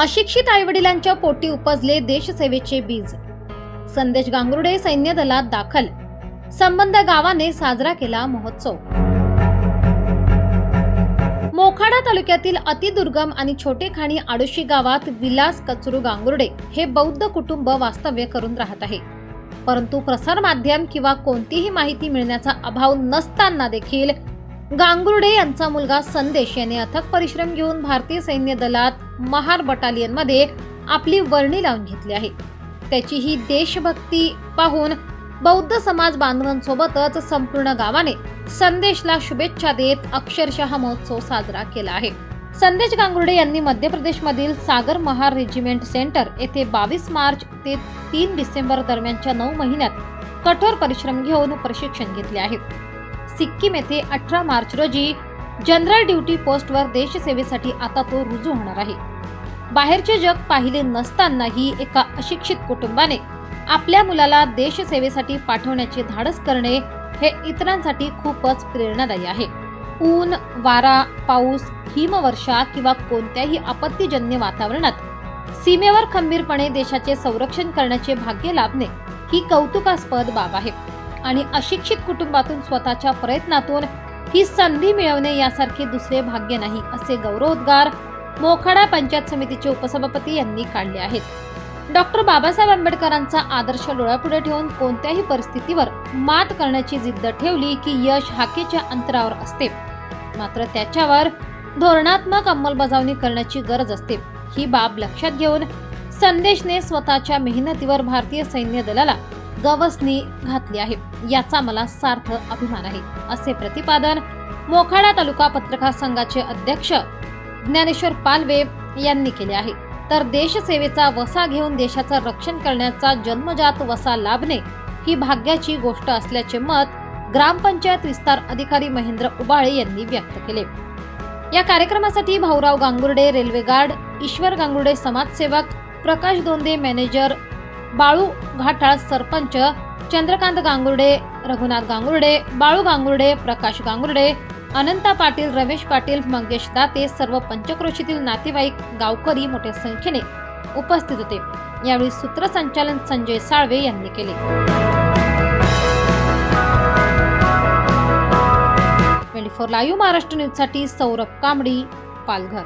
अशिक्षित आईवडिलांच्या पोटी उपजले देशसेवेचे बीज. संदेश गांगरुडे सैन्य दलात दाखल. संबंध गावाने साजरा केला महोत्सव. मोखाडा तालुक्यातील अतिदुर्गम आणि छोटे खाणी आडोशी गावात विलास कचरू गांगुर्डे हे बौद्ध कुटुंब वास्तव्य करून राहत आहे. परंतु प्रसार माध्यम किंवा कोणतीही माहिती मिळण्याचा अभाव नसताना देखील गांगुर्डे यांचा मुलगा संदेश याने अथक परिश्रम घेऊन भारतीय सैन्य दलात महार बटालियनमध्ये आपली वर्णी लावून घेतली आहे. त्याची ही देशभक्ती पाहून बौद्ध समाज बांधवांसोबतच संपूर्ण गावाने संदेशला शुभेच्छा देत अक्षरशः महोत्सव साजरा केला आहे. संदेश गांगुर्डे यांनी मध्य प्रदेशमधील सागर महार रेजिमेंट सेंटर येथे बावीस मार्च ते तीन डिसेंबर दरम्यानच्या नऊ महिन्यात कठोर परिश्रम घेऊन प्रशिक्षण घेतले आहे. सिक्कीम येथे अठरा मार्च रोजी जनरल ड्युटी पोस्टवर देशसेवेसाठी आता तो रुजू होणार आहे. बाहेरचे जग पाहिले नसतानाही एका अशिक्षित कुटुंबाने आपल्या मुलाला देशसेवेसाठी पाठवण्याचे धाडस करणे हे इतरांसाठी खूपच प्रेरणादायी आहे. ऊन वारा पाऊस हिमवर्षा किंवा कोणत्याही आपत्तीजन्य वातावरणात सीमेवर खंबीरपणे देशाचे संरक्षण करण्याचे भाग्य लाभणे ही कौतुकास्पद बाब आहे. आणि अशिक्षित कुटुंबातून स्वतःच्या प्रयत्नातून ही संधी मिळवणे यासारखे दुसरे भाग्य नाही असे गौरवोद्गार मोखाडा पंचायत समितीचे उपसभापती यांनी काढले आहेत. डॉक्टर बाबासाहेब आंबेडकरांचा आदर्श डोळ्यापुढे ठेवून कोणत्याही परिस्थितीवर मात करण्याची जिद्द ठेवली की यश हाकेच्या अंतरावर असते. मात्र त्याच्यावर धोरणात्मक अंमलबजावणी करण्याची गरज असते. ही बाब लक्षात घेऊन संदेशने स्वतःच्या मेहनतीवर भारतीय सैन्य दलाला गवसणी घातली आहे. याचा मला सार्थ अभिमान आहे असे प्रतिपादन मोखाडा तालुका पत्रकार संघाचे अध्यक्ष ज्ञानेश्वर पालवे यांनी केले आहे. तर देशसेवेचा वसा घेऊन देशाचं रक्षण करण्याचा जन्मजात वसा लाभणे ही भाग्याची गोष्ट असल्याचे मत ग्रामपंचायत विस्तार अधिकारी महेंद्र उबाळे यांनी व्यक्त केले. या कार्यक्रमासाठी भाऊराव गांगुर्डे रेल्वे गार्ड ईश्वर गांगुर्डे समाजसेवक प्रकाश दोंदे मॅनेजर बाळू घाटाळ सरपंच चंद्रकांत गांगुर्डे रघुनाथ गांगुर्डे बाळू गांगुर्डे प्रकाश गांगुर्डे अनंता पाटील रमेश पाटील मंगेश दाते सर्व पंचक्रोशीतील नातेवाईक गावकरी मोठ्या संख्येने उपस्थित होते. यावेळी सूत्रसंचालन संजय साळवे यांनी केले. ट्वेंटी फोर लाईव्ह महाराष्ट्र न्यूजसाठी सौरभ कांबडी पालघर.